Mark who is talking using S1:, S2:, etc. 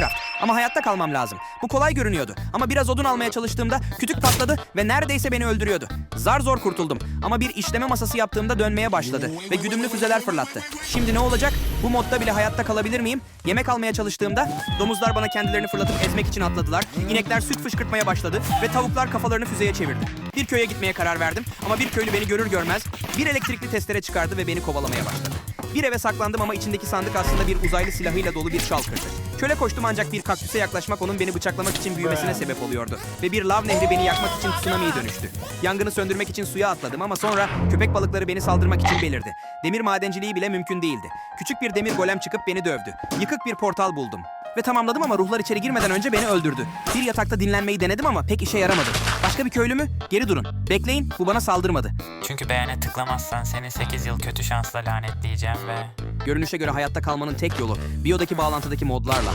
S1: Minecraft. Ama hayatta kalmam lazım. Bu kolay görünüyordu. Ama biraz odun almaya çalıştığımda kütük patladı ve neredeyse beni öldürüyordu. Zar zor kurtuldum. Ama bir işleme masası yaptığımda dönmeye başladı ve güdümlü füzeler fırlattı. Şimdi ne olacak? Bu modda bile hayatta kalabilir miyim? Yemek almaya çalıştığımda domuzlar bana kendilerini fırlatıp ezmek için atladılar. İnekler süt fışkırtmaya başladı ve tavuklar kafalarını füzeye çevirdi. Bir köye gitmeye karar verdim ama bir köylü beni görür görmez bir elektrikli testere çıkardı ve beni kovalamaya başladı. Bir eve saklandım ama içindeki sandık aslında bir uzaylı silahıyla dolu bir şal kırdı. Çöle koştum ancak bir kaktüse yaklaşmak onun beni bıçaklamak için büyümesine sebep oluyordu. Ve bir lav nehri beni yakmak için tsunami'ye dönüştü. Yangını söndürmek için suya atladım ama sonra köpek balıkları beni saldırmak için belirdi. Demir madenciliği bile mümkün değildi. Küçük bir demir golem çıkıp beni dövdü. Yıkık bir portal buldum. Ve tamamladım ama ruhlar içeri girmeden önce beni öldürdü. Bir yatakta dinlenmeyi denedim ama pek işe yaramadı. Başka bir köylü mü? Geri durun. Bekleyin, bu bana saldırmadı.
S2: Çünkü beğene tıklamazsan seni 8 yıl kötü şansla lanetleyeceğim ve...
S1: Görünüşe göre hayatta kalmanın tek yolu biyodaki bağlantıdaki modlarla.